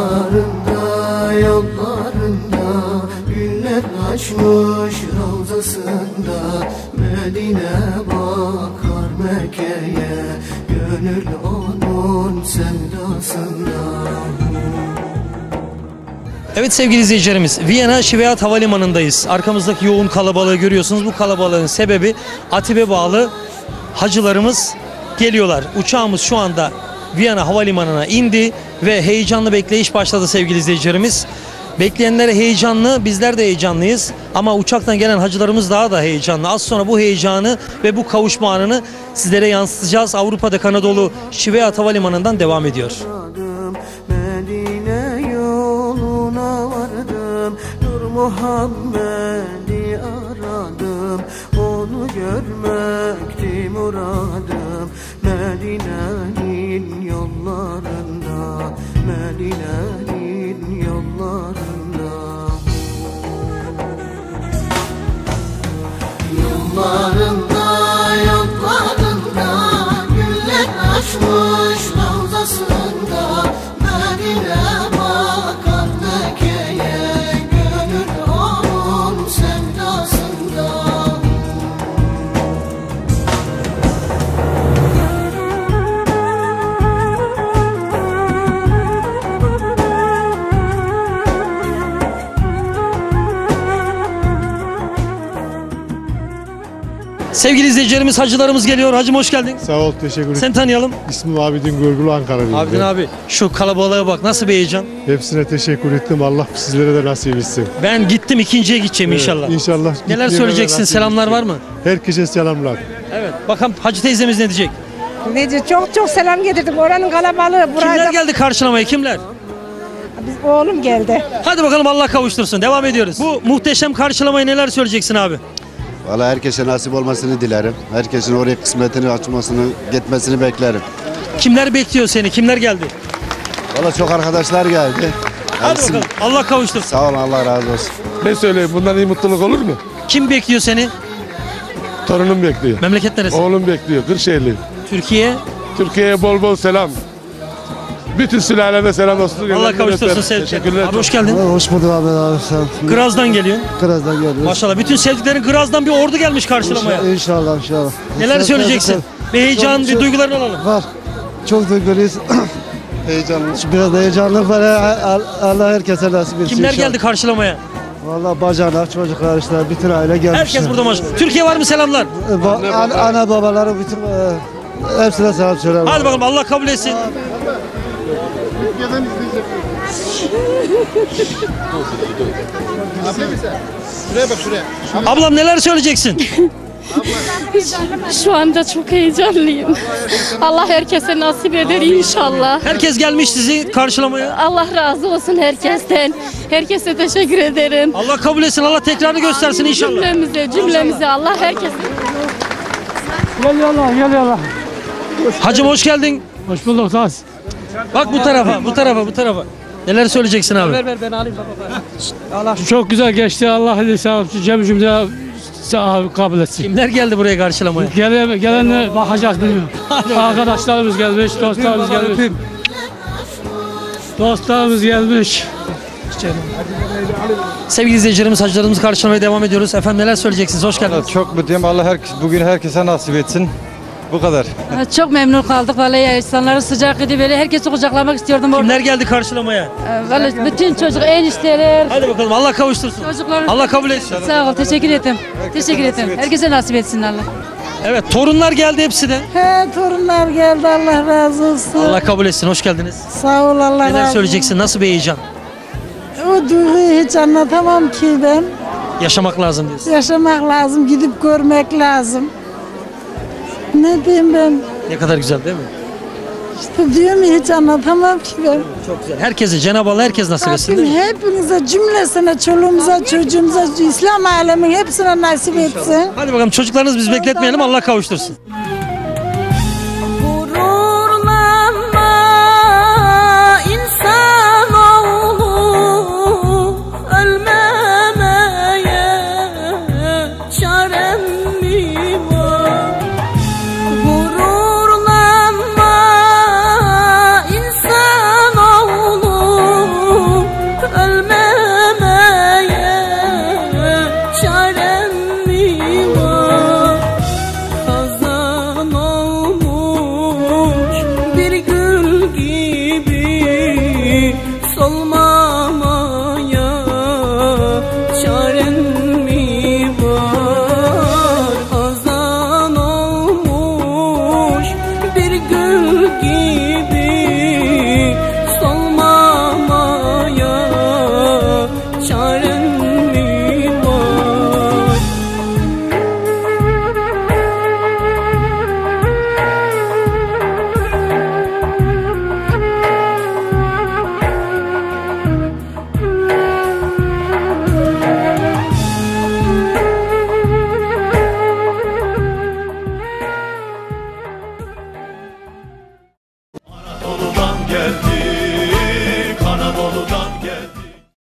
Yollarında yollarında Güller açmış ravzasında Medine bakar Mekke'ye Gönül onun sevdasında Evet sevgili izleyicilerimiz, Viyana Şiveyat Havalimanı'ndayız. Arkamızdaki yoğun kalabalığı görüyorsunuz. Bu kalabalığın sebebi Atibe bağlı hacılarımız geliyorlar. Uçağımız şu anda Viyana Havalimanı'na indi ve heyecanlı bekleyiş başladı sevgili izleyicilerimiz. Bekleyenler heyecanlı, bizler de heyecanlıyız. Ama uçaktan gelen hacılarımız daha da heyecanlı. Az sonra bu heyecanı ve bu kavuşma anını sizlere yansıtacağız. Avrupa'da Anadolu Şiveyat Havalimanı'ndan devam ediyor. Medine yoluna vardım Nur Muhammed'i aradım Onu görmekti muradım Medine'nin Medine'nin yollarında. Yollarında, Sevgili izleyicilerimiz, hacılarımız geliyor. Hacım hoş geldin. Sağ ol, teşekkür ederim. Sen tanıyalım. İsmim Abidin Görgül Ankara'lıyım. Abidin abi şu kalabalığa bak nasıl bir heyecan. Hepsine teşekkür ettim. Allah sizlere de nasip etsin. Ben gittim ikinciye gideceğim inşallah. Evet, İnşallah. Neler gitmeyene de söyleyeceksin? Selamlar var mı? Herkese selamlar. Evet. Bakalım hacı teyzemiz ne diyecek? Nece çok çok selam getirdik. Oranın kalabalığı. Kimler Burada geldi karşılamaya? Kimler? biz oğlum geldi. Hadi bakalım Allah kavuştursun. Devam ediyoruz. Bu muhteşem karşılamaya neler söyleyeceksin abi? Valla herkese nasip olmasını dilerim. Herkesin oraya kısmetini açmasını, gitmesini beklerim. Kimler bekliyor seni? Kimler geldi? Valla çok arkadaşlar geldi. Hadi Gelsin. bakalım. Allah kavuştursun. Sağ olun Allah razı olsun. Ne söyleyeyim bundan iyi mutluluk olur mu? Kim bekliyor seni? Torunum bekliyor. Memleket neresi? Oğlum bekliyor. Kırşehirli. Türkiye. Türkiye'ye bol bol selam. Bütün sülaleme selam olsun. Allah kavuştursun. Teşekkürler. Abi hoş geldin. Hoş bulduk abi abi sen. Graz'dan geliyor. Kıras'dan geliyoruz. Maşallah bütün sevdiklerin Graz'dan bir ordu gelmiş karşılamaya. İnşallah inşallah. Neler söyleyeceksin? Bir heyecan, bir Çok- duygularını alalım. Var. Çok duyguluyuz. Heyecanlı. Biraz heyecanlı var. Al- Allah herkese nasip etsin. Kimler geldi karşılamaya? Valla bacanak, çocuklar işte bütün aile gelmiş. Herkes burada maşallah. Türkiye var mı selamlar? Ba- ana, ana babaları bütün e, hepsine selam söylerim. Hadi bakalım Allah kabul etsin. Ablam neler söyleyeceksin? Şu anda çok heyecanlıyım. Allah herkese nasip eder inşallah. Herkes gelmiş sizi karşılamaya. Allah razı olsun herkesten. Herkese teşekkür ederim. Allah kabul etsin. Allah tekrarını göstersin inşallah. Cümlemize, cümlemize Allah herkese. Geliyorlar, geliyorlar. Hacım hoş geldin. Hoş bulduk Taz. Bak bu tarafa, bu tarafa, bu tarafa. Neler söyleyeceksin abi? Çok güzel geçti. Allah hadi sağ olsun. Cem cümle sağ kabul etsin. Kimler geldi buraya karşılamaya? Gelen, gelenle bakacağız bilmiyorum. Arkadaşlarımız gelmiş, dostlarımız gelmiş. Dostlarımız gelmiş. Sevgili izleyicilerimiz, hacılarımızı karşılamaya devam ediyoruz. Efendim neler söyleyeceksiniz? Hoş geldiniz. Çok mutluyum. Allah her, bugün herkese nasip etsin. Bu kadar. Çok memnun kaldık vallahi insanların sıcak idi böyle herkesi kucaklamak istiyordum orada. Kimler geldi karşılamaya? Vallahi bütün çocuk enişteler, Hadi bakalım Allah kavuştursun. çocuklar. Allah kabul etsin. Sağ ol, teşekkür ederim. Teşekkür ederim. Herkese nasip etsin Allah. Evet, torunlar geldi hepsi de. He torunlar geldi Allah razı olsun. Allah kabul etsin. Hoş geldiniz. Sağ ol Allah razı Neler olsun. söyleyeceksin? Nasıl bir heyecan? O duyguyu hiç anlatamam ki ben. Yaşamak lazım diyorsun. Yaşamak lazım, gidip görmek lazım. Ne diyeyim ben? Ne kadar güzel değil mi? İşte diyorum ya hiç anlatamam ki ben. Çok güzel. Herkese, Cenab-ı Allah herkes nasip etsin değil Rabbim mi? hepinize, cümlesine, çoluğumuza, çocuğumuza, İslam alemin hepsine nasip etsin. Hadi bakalım çocuklarınız biz bekletmeyelim Allah kavuştursun.